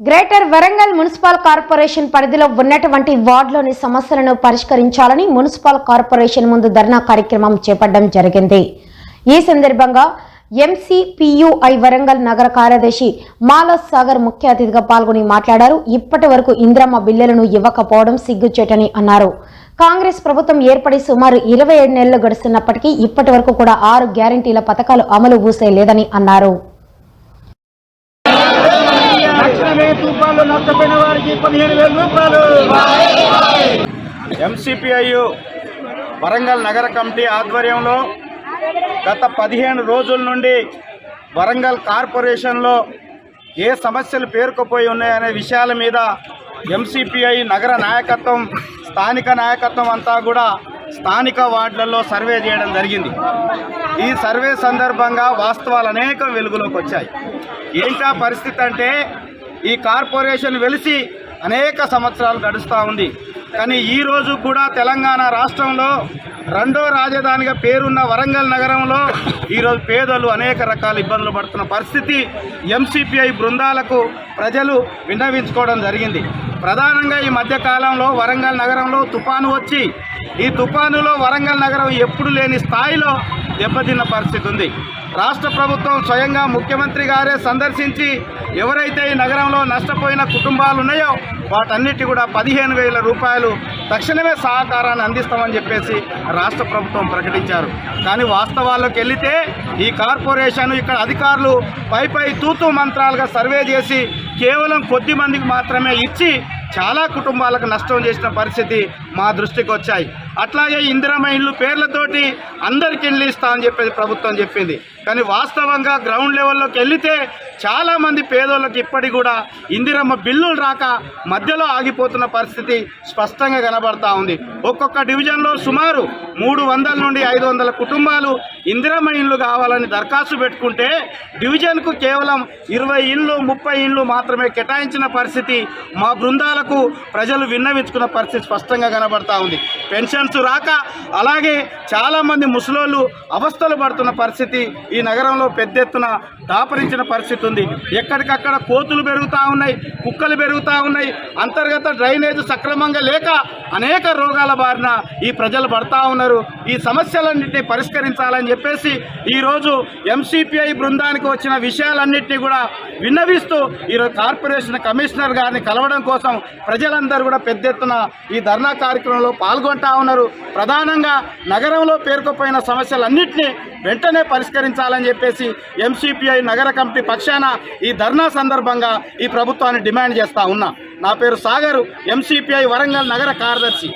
Greater Warangal municipal corporation పరిధిలో ఉన్నటువంటి వార్డులోని సమస్యలను పరిష్కరించాలని మున్సిపల్ కార్పొరేషన్ ముందు ధర్నా కార్యక్రమం చేపట్టడం జరిగింది. ఈ సందర్భంగా ఎంసీపీయుఐ వరంగల్ నగర కార్యదర్శి మాలస్ సాగర్ ముఖ్య అతిథిగా పాల్గొని మాట్లాడారు. ఇప్పటి వరకు ఇంద్రమ్మ బిల్లులను ఇవ్వకపోవడం సిగ్గుచేటని అన్నారు. కాంగ్రెస్ ప్రభుత్వం ఏర్పడి సుమారు ఇరవై ఏడు నెలలు గడుస్తున్నప్పటికీ ఇప్పటి వరకు కూడా ఆరు గ్యారంటీల పథకాలు అమలు ఊసే లేదని అన్నారు తక్షణమే తుఫాన్లు నష్టపోయిన వారికి పదిహేను వేల రూపాయలు. ఎంసీపీఐయు వరంగల్ నగర కమిటీ ఆధ్వర్యంలో గత పదిహేను రోజుల నుండి వరంగల్ కార్పొరేషన్లో ఏ సమస్యలు పేరుకుపోయి ఉన్నాయనే విషయాల మీద ఎంసీపీఐ నగర నాయకత్వం స్థానిక నాయకత్వం అంతా కూడా స్థానిక వార్డులలో సర్వే చేయడం జరిగింది. ఈ సర్వే సందర్భంగా వాస్తవాలు అనేక వెలుగులోకి వచ్చాయి. ఏంటా పరిస్థితి అంటే ఈ కార్పొరేషన్ వెలిసి అనేక సంవత్సరాలు గడుస్తూ ఉంది. కానీ ఈ రోజు కూడా తెలంగాణ రాష్ట్రంలో రెండో రాజధానిగా పేరున్న వరంగల్ నగరంలో ఈరోజు పేదలు అనేక రకాల ఇబ్బందులు పడుతున్న పరిస్థితి ఎంసీపీఐ బృందాలకు ప్రజలు విన్నవించుకోవడం జరిగింది. ప్రధానంగా ఈ మధ్య కాలంలో వరంగల్ నగరంలో తుఫాను వచ్చి ఈ తుఫానులో వరంగల్ నగరం ఎప్పుడు లేని స్థాయిలో దెబ్బతిన్న పరిస్థితి ఉంది. రాష్ట్ర ప్రభుత్వం స్వయంగా ముఖ్యమంత్రి గారే సందర్శించి ఎవరైతే ఈ నగరంలో నష్టపోయిన కుటుంబాలు ఉన్నాయో వాటన్నిటి కూడా పదిహేను వేల రూపాయలు తక్షణమే సహకారాన్ని అందిస్తామని చెప్పేసి రాష్ట్ర ప్రభుత్వం ప్రకటించారు. కానీ వాస్తవాల్లోకి వెళితే ఈ కార్పొరేషన్ ఇక్కడ అధికారులు పై పై తూతూ మంత్రాలుగా సర్వే చేసి కేవలం కొద్ది మందికి మాత్రమే ఇచ్చి చాలా కుటుంబాలకు నష్టం చేసిన పరిస్థితి మా దృష్టికి వచ్చాయి. అట్లాగే ఇందిరమ్మ పేర్లతోటి అందరికి వెళ్ళిస్తా ఇస్తా అని చెప్పేది ప్రభుత్వం చెప్పింది. కానీ వాస్తవంగా గ్రౌండ్ లెవెల్లోకి వెళితే చాలామంది పేదోళ్ళకి ఇప్పటికి కూడా ఇందిరమ్మ బిల్లులు రాక మధ్యలో ఆగిపోతున్న పరిస్థితి స్పష్టంగా కనబడతా ఉంది. ఒక్కొక్క డివిజన్లో సుమారు మూడు వందల నుండి ఐదు వందల కుటుంబాలు ఇందిరమ్మ కావాలని దరఖాస్తు పెట్టుకుంటే డివిజన్కు కేవలం ఇరవై ఇళ్ళు ముప్పై ఇళ్ళు మాత్రమే కేటాయించిన పరిస్థితి మా బృందాలకు ప్రజలు విన్నవించుకున్న పరిస్థితి స్పష్టంగా కనబడతా ఉంది. పెన్షన్స్ రాక అలాగే చాలామంది ముసలోళ్ళు అవస్థలు పడుతున్న పరిస్థితి ఈ నగరంలో పెద్ద ఎత్తున దాపరించిన పరిస్థితి ఉంది. ఎక్కడికక్కడ కోతులు పెరుగుతూ ఉన్నాయి కుక్కలు పెరుగుతూ ఉన్నాయి అంతర్గత డ్రైనేజ్ సక్రమంగా లేక అనేక రోగాల బారిన ఈ ప్రజలు పడతా ఉన్నారు. ఈ సమస్యలన్నింటినీ పరిష్కరించాలని చెప్పేసి ఈరోజు ఎంసీపీఐ బృందానికి వచ్చిన విషయాలన్నింటినీ కూడా విన్నవిస్తూ ఈరోజు కార్పొరేషన్ కమిషనర్ గారిని కలవడం కోసం ప్రజలందరూ కూడా పెద్ద ఎత్తున ఈ ధర్నా కార్యక్రమంలో పాల్గొంటా ఉన్నారు. ప్రధానంగా నగరంలో పేరుకుపోయిన సమస్యలన్నింటినీ వెంటనే పరిష్కరించాలని చెప్పేసి ఎంసీపీఐ నగర కమిటీ పక్షాన ఈ ధర్నా సందర్భంగా ఈ ప్రభుత్వాన్ని డిమాండ్ చేస్తా ఉన్నా. నా పేరు సాగరు ఎంసీపీఐ వరంగల్ నగర కార్యదర్శి.